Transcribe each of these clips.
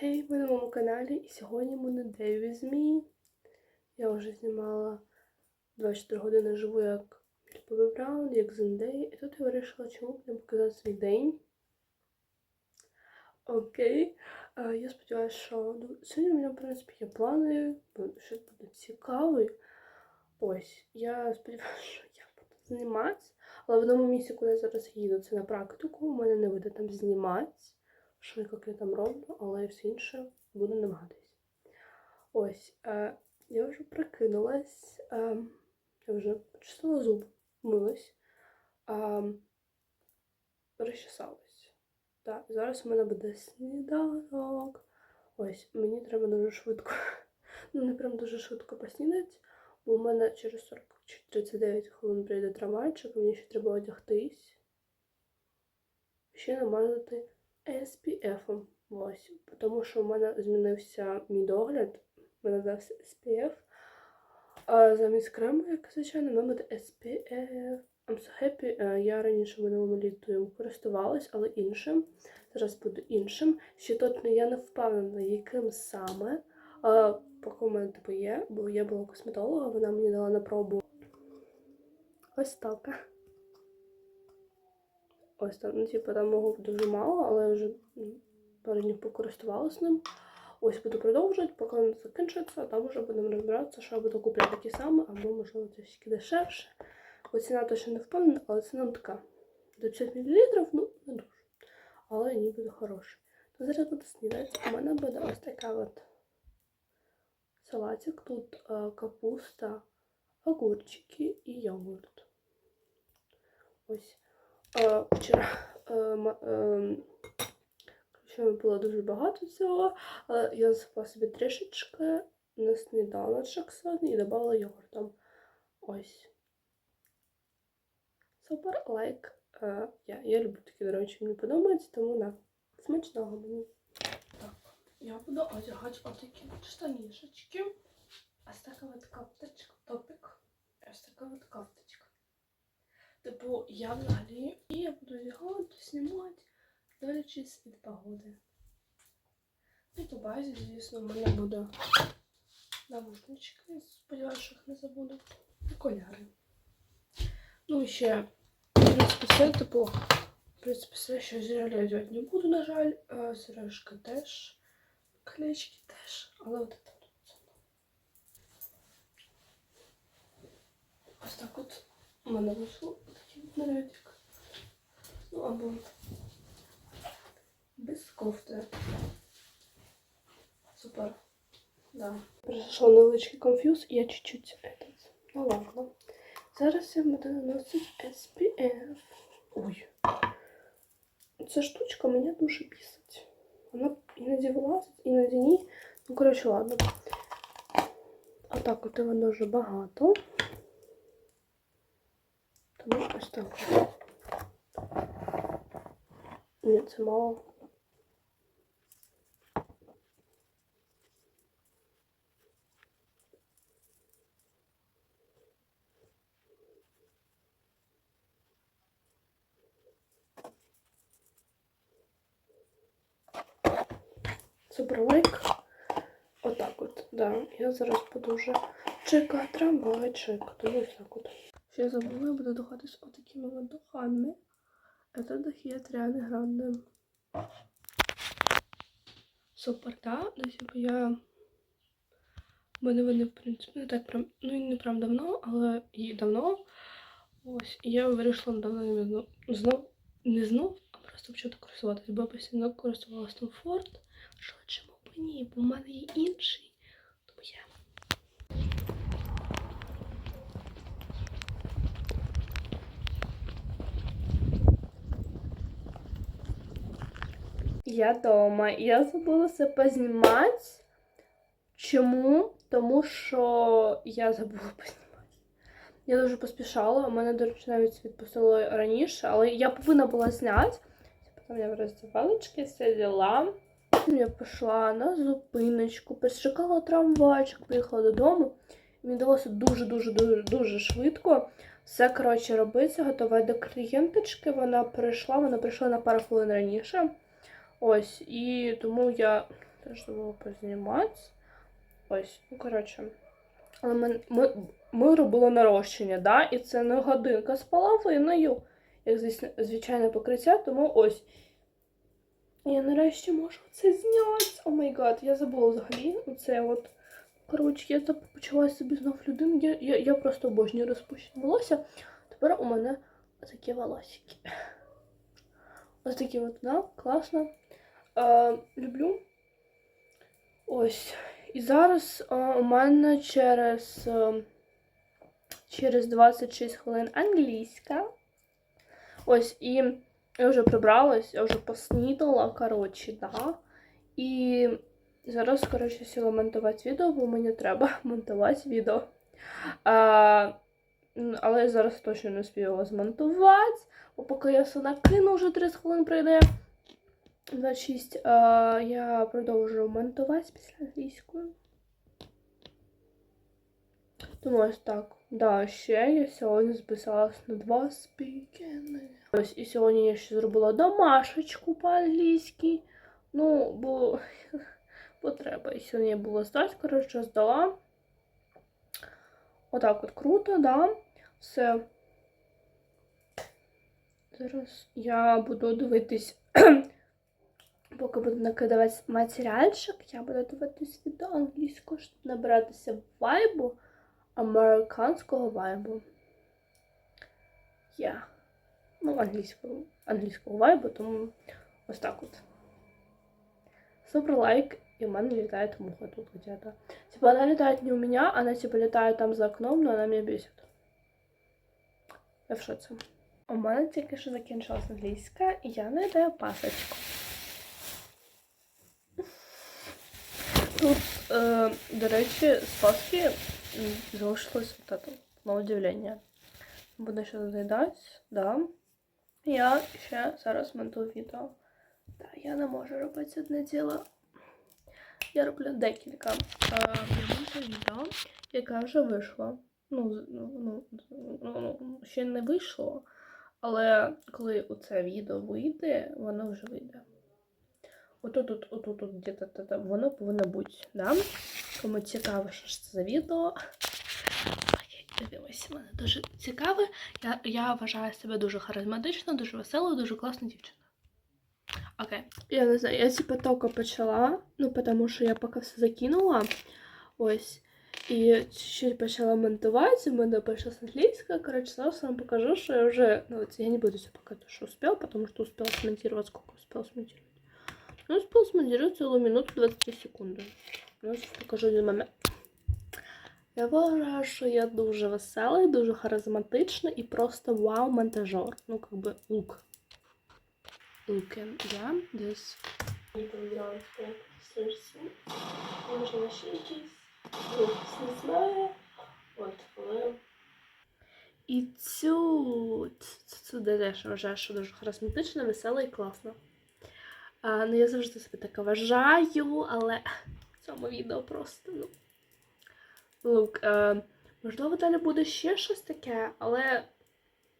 Хей, ви на моєму каналі, і сьогодні на Day with me. Я вже знімала 24 години живу як Міль Браун, як Зендей, і тут я вирішила, чому б не показати свій день. Окей. Е, Я сподіваюся, що ну, сьогодні у мене, в принципі, є плани, щось буде цікаве. Ось, я сподіваюся, що я буду зніматися. Але в одному місці, куди я зараз їду, це на практику. У мене не вийде там знімати, я там роблю, але все інше буду намагатись. Ось, е, я вже прикинулась, е, я вже почистила зуб, милась, е, розчесалась. Так, зараз у мене буде сніданок. Ось, мені треба дуже швидко. Ну, не прям дуже швидко поснідати, бо у мене через 40 чи 39 хвилин прийде трамвайчик, мені ще треба одягтись. Ще намазати SPF. Ось. Тому що в мене змінився мій догляд. В мене зараз SPF. А замість крему, як звичайно, мене буде SPF. I'm so happy. Е, Я раніше минулому літо їм користувалась, але іншим. Зараз буду іншим. Ще тут я не впевнена, яким саме. Поки у мене типу є, бо я була косметолога, вона мені дала на пробу. Ось так. Ось там, ну, типу, там мого дуже мало, але я вже пару днів покористувалася ним. Ось буду продовжувати, поки він закінчиться, а там вже будемо розбиратися, що я буду купляти такі самі, або, можливо, трішки дешевше. Бо ціна точно не впевнена, але ціна така. До 50 мл, ну, не дуже. Але ніби буде хороша. То зараз буду снідати. У мене буде ось така от салатик. Тут е, капуста, огурчики і йогурт. Ось. Е, вчора е, е, було дуже багато цього, але я засипала собі трішечки на сніданочок сьогодні і додала йогуртом. Ось. Супер лайк. Е, я, я люблю такі, до речі, мені подобається, тому на смачного мені. Так, я буду одягати отакі от штанішечки. Ось така от кофточка, топик. Ось така от кофточка. Типу, я взагалі і я буду одягати, знімати, дивлячись від погоди. І по базі, звісно, в мене буде навушнички. Сподіваюся, що їх не забуду. І коляри. Ну і ще, в принципі, все, типу, в принципі, все, що зіралі я одягати не буду, на жаль. А, сережки теж, колечки теж, але от це. Ось так от у мене вийшло нарядик. Ну або без кофти. Супер. Да. Прийшов невеличкий конфуз, і я чуть-чуть этот. Ну ладно. Зараз я буду наносити SPF. Ой. Ця штучка мене дуже бісить. Вона іноді вилазить, іноді ні. Ну, коротше, ладно. А так от його дуже багато. Тому ось так. Ні, це мало. Супер лайк. Отак от, да. Я зараз буду вже чекати трамвайчик. Тому ось так от. Ще я забула, я буду духатись отакими от духами. Это духи от Рианы Гранде. Супер, да? Ну, типу, я... Мене вони, в принципі, не так прям, ну не прям давно, але і давно. Ось, і я вирішила давно ними знов, не знов, а просто почати користуватись, бо я постійно користувалась там Форд. Що чому б ні? Бо в мене є інший. Я дома. Я забула це познімати. Чому? Тому що я забула познімати. Я дуже поспішала. У мене, до речі, навіть відпустило раніше, але я повинна була зняти. Потім я в роздівалочці сиділа. Я пішла на зупиночку, почекала трамвайчик, приїхала додому. Мені вдалося дуже-дуже дуже дуже швидко. Все, коротше, робиться, готова до клієнточки. Вона прийшла, вона прийшла на пару хвилин раніше. Ось, і тому я теж забула познімати. Ось, ну коротше. Але ми, ми, ми робили нарощення, да? і це не годинка з половиною, як звичайне покриття, тому ось. Я нарешті можу це зняти. О май гад, я забула взагалі. Оце от. Коротше, я так почала собі знов людину. Я, я, я просто обожнюю розпущене волосся. Тепер у мене такі волосики. Ось такі от, да? Класно. Е, люблю. Ось. І зараз е, у мене через, е, через 26 хвилин англійська. Ось, і я вже прибралась, я вже поснідала, коротше, да. І зараз, коротше, сіла монтувати відео, бо мені треба монтувати відео. М, але я зараз точно не встигла його змонтувати, бо поки я все накину, вже 30 хвилин пройде. 26 а, я продовжую монтувати після англійської. Тому ось так. Да, ще я сьогодні записалась на два спікени. Ось і сьогодні я ще зробила домашечку по-англійськи. Ну, бо, бо треба. І сьогодні я була здати, коротше, здала. Отак от круто, да. Все. Зараз я буду дивитись. Поки буду накидувати матеріальчик, я буду дивитись відео англійською, щоб набиратися вайбу, американського вайбу. Я. Ну, англійського, англійського вайбу, тому ось так от. Супер лайк, и в мене летает муха тут где-то. Типа она летает не у меня, она типа летает там за окном, но она меня бесит. В шоці. У мене тільки що закінчилась англійська, і я наїдаю пасочку. Тут, е, до речі, з паски залишилось вот это, на удивлення. Буду ще доїдати, да. Я ще зараз монтую відео. Та я не можу робити одне діло. Я роблю декілька е, відео, яке вже вийшло. Ну, ну, ну, ну, ну, ще не вийшло, але коли оце відео вийде, воно вже вийде. Отут, отут, отут, отут, де-то, де-то, воно повинно бути, да? Кому цікаво, що ж це за відео. Окей, Дивимося, мене дуже цікаве. Я, я вважаю себе дуже харизматичною, дуже веселою, дуже класною дівчиною. Окей. Я не знаю, я типа тільки почала, ну, тому що я поки все закинула. Ось. І чуть-чуть почала монтувати, у мене пошла английская. Короче, зараз вам покажу, что я уже... Ну, вот я не буду все показывать, что успел, потому что успел смонтировать. Сколько успел смонтировать? Ну, успел смонтировать целую минуту 23 секунди. Ну, сейчас покажу один момент. Я вважаю, що я дуже веселий, дуже харизматичний і просто вау-монтажер. Ну, как бы, лук. Лукен. Я десь... Не поиграла в серці. Можна ще якийсь. І цю, цю теж вважаю, що дуже харизматична, весела і класна. А, ну, я завжди себе таке вважаю, але в цьому відео просто, ну. Лук, е, можливо, далі буде ще щось таке, але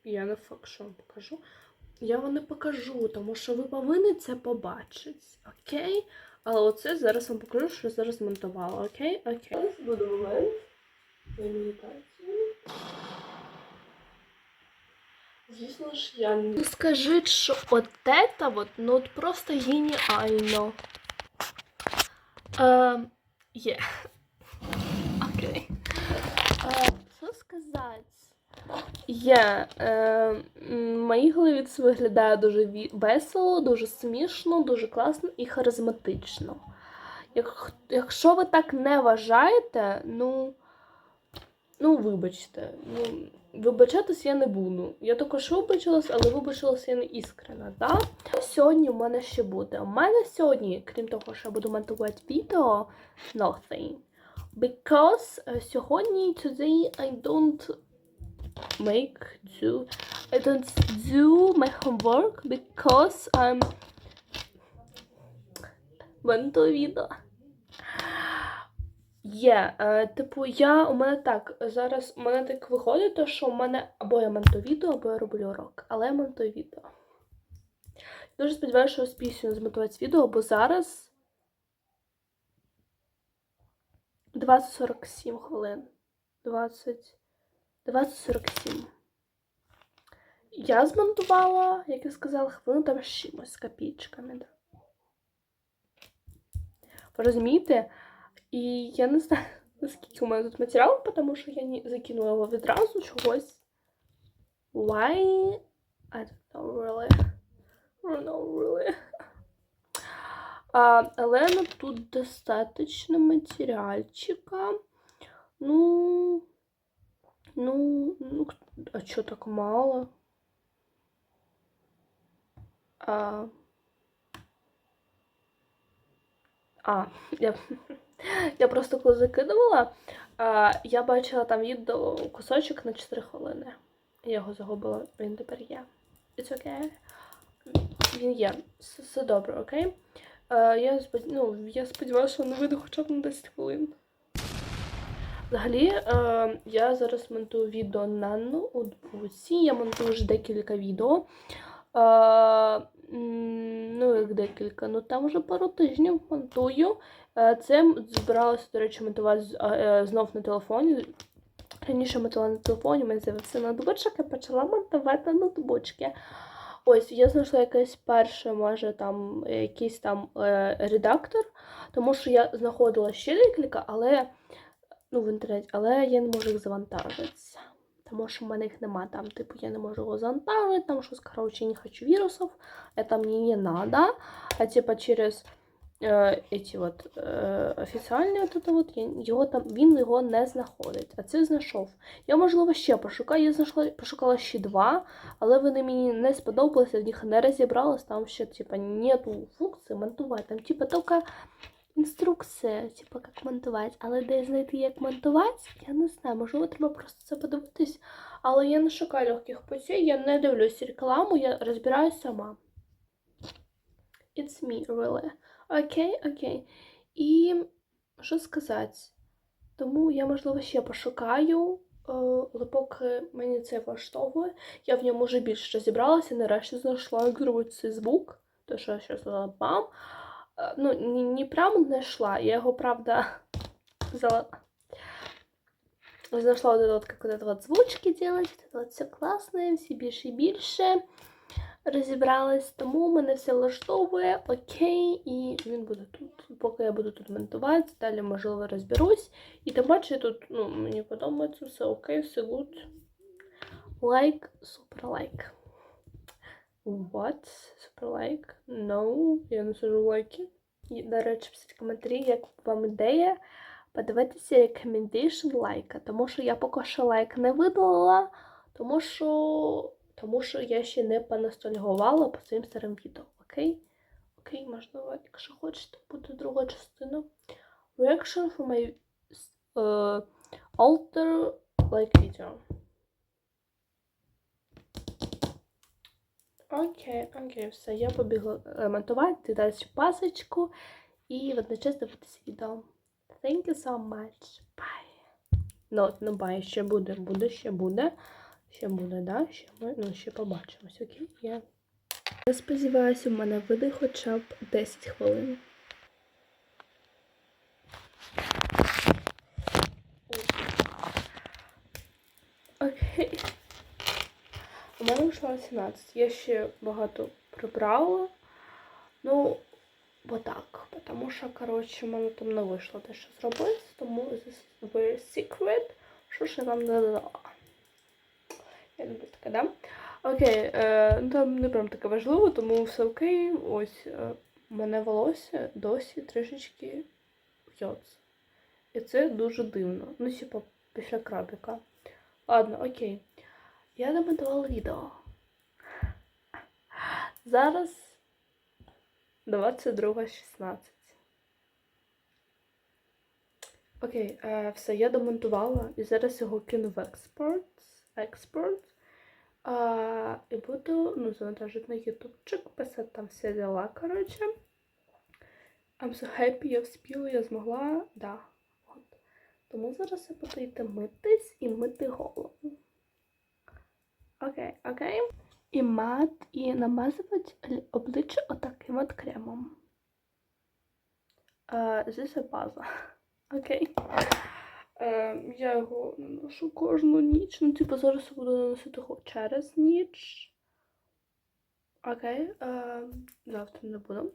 я не факт, що вам покажу. Я вам не покажу, тому що ви повинні це побачити, окей? Але оце зараз вам покажу, що зараз монтувала, окей? Окей. Зараз буде момент. Звісно ж, я не... Скажіть, що от це от, ну от просто геніально. Е, Є. Окей. Е, Що сказати? Є. Е, в моїй голові це виглядає дуже весело, дуже смішно, дуже класно і харизматично. Як, якщо ви так не вважаєте, ну. Ну, вибачте. Ну, вибачатись я не буду. Я також вибачилась, але вибачилася я не іскрена, да? Сьогодні у мене ще буде. У мене сьогодні, крім того, що я буду монтувати відео, nothing. Because е, сьогодні, today, I don't make do I don't do my homework because I'm монтую відео. Є, е, типу, я у мене так, зараз у мене так виходить, то, що у мене або я монтую відео, або я роблю урок, але я монтую відео. Дуже сподіваюся, що сьогодні змонтувати відео, бо зараз 20-47 хвилин. 20. 20-47. Я змонтувала, як я сказала, хвилину там чимось з копійчиками. Ви розумієте? І я не знаю, наскільки у мене тут матеріалу, тому що я не закинула його відразу чогось. Why? I don't know really. I don't know really. А, але тут достаточно матеріальчика. Ну, ну, ну, а чё так мало? А, а я, я просто коли закидувала, а, я бачила там відео кусочок на 4 хвилини. Я його загубила, він тепер є. It's okay. Він є. Все добре, окей? Е, я, спод... ну, я сподіваюся, що не вийде хоча б на 10 хвилин. Взагалі, е, я зараз монтую відео на ноутбуці. Я монтую вже декілька відео. Е, ну, як декілька, ну там вже пару тижнів монтую. Е, це збиралася, до речі, монтувати е, знов на телефоні. Раніше монтувала на телефоні, мене з'явився ноутбучок, я почала монтувати ноутбучки. Ось, я знайшла якесь перше, може, там якийсь там е, редактор, тому що я знаходила ще декілька, але ну, в інтернеті, але я не можу їх завантажити. Тому що в мене їх нема там, типу, я не можу його завантажити, там щось, короче, не хочу вирусов, это мне не надо. А типа через е, эти вот е, офіціальні от это вот, я- його там, він його не знаходить, а це знайшов. Я, можливо, ще пошукаю, я знайшла, пошукала ще два, але вони мені не сподобалися, в них не розібралась, там ще, типа, нету функції монтувати, там, типа, тільки інструкція, типа, як монтувати, але де знайти, як монтувати, я не знаю, можливо, треба просто це подивитись, але я не шукаю легких путей, я не дивлюсь рекламу, я розбираюсь сама. It's me, really. Окей, окей. І що сказати? Тому я, можливо, ще пошукаю, е, але поки мені це влаштовує, я в ньому вже більше розібралася, нарешті знайшла, як зробити цей звук, то що я ще сказала. Е, Ну, не, не прямо знайшла, я його, правда, взяла. Знайшла вот это вот, как вот это вот звучки делать, вот это вот все класне, всі більше і більше розібралась, тому мене все влаштовує, окей, і він буде тут. Поки я буду тут монтувати, далі, можливо, розберусь. І тим паче тут, ну, мені подобається, все окей, все good. Лайк, супер лайк. What? Супер лайк? No, я не сижу лайки. І, до речі, пишіть коментарі, як вам ідея подивитися recommendation лайка, тому що я поки що лайк не видалила, тому що тому що я ще не поностальгувала по своїм старим відео, окей? Окей, можливо, якщо хочете, буде друга частина. Reaction for my uh, alter like video. Окей, окей, все, я побігла ремонтувати, монтувати, далі пасочку і водночас дивитися відео. Thank you so much. Bye. Ну, ну bye, ще буде, буде, ще буде. Ще буде, да? Ще ми ну, ще побачимось, окей? Я... Я сподіваюся, у мене вийде хоча б 10 хвилин. Окей. У мене вийшло 18. Я ще багато прибрала. Ну, бо так. Тому що, коротше, в мене там не вийшло те, що зробити, тому very secret. Що ж я не додала? Я люблю таке, да? Окей, е, ну там не прям таке важливо, тому все окей. Ось е, мене волосся досі трішечки в'ється. І це дуже дивно. Ну, типа, після крабіка. Ладно, окей. Я домонтувала відео. Зараз 22.16. Окей, е, все, я домонтувала і зараз його кину в експорт. Експорт. А, і буду ну, завантажити на ютубчик, писати там всі дела, коротше. I'm so happy, я вспіла, я змогла, да. От. Тому зараз я буду йти митись і мити голову. Окей, окей. І мат, і намазувати обличчя отаким от кремом. This is база. Окей. Е, я його наношу кожну ніч. Ну, типу, зараз буду наносити через ніч. Окей. Е, завтра не буду.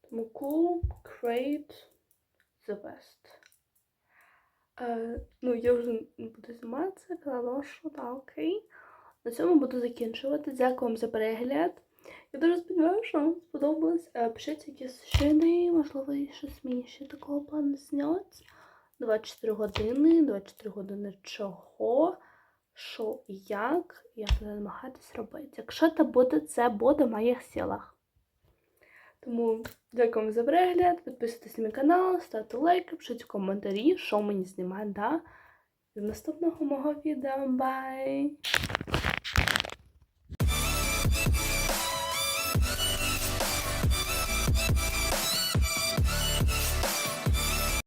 Тому cool, great, the best. Е, ну, я вже не буду займатися, казала, що так, окей. На цьому буду закінчувати. Дякую вам за перегляд. Я дуже сподіваюся, що вам сподобалось. Е, Пишіть якісь ідеї, можливо, і щось мені ще такого плану зняти. 24 години, 24 години чого, що і як, я буду намагатись робити. Якщо це буде, це буде в моїх силах. Тому дякую вам за перегляд, підписуйтесь на мій канал, ставте лайки, пишіть коментарі, що мені знімати, да? До наступного мого відео. Бай!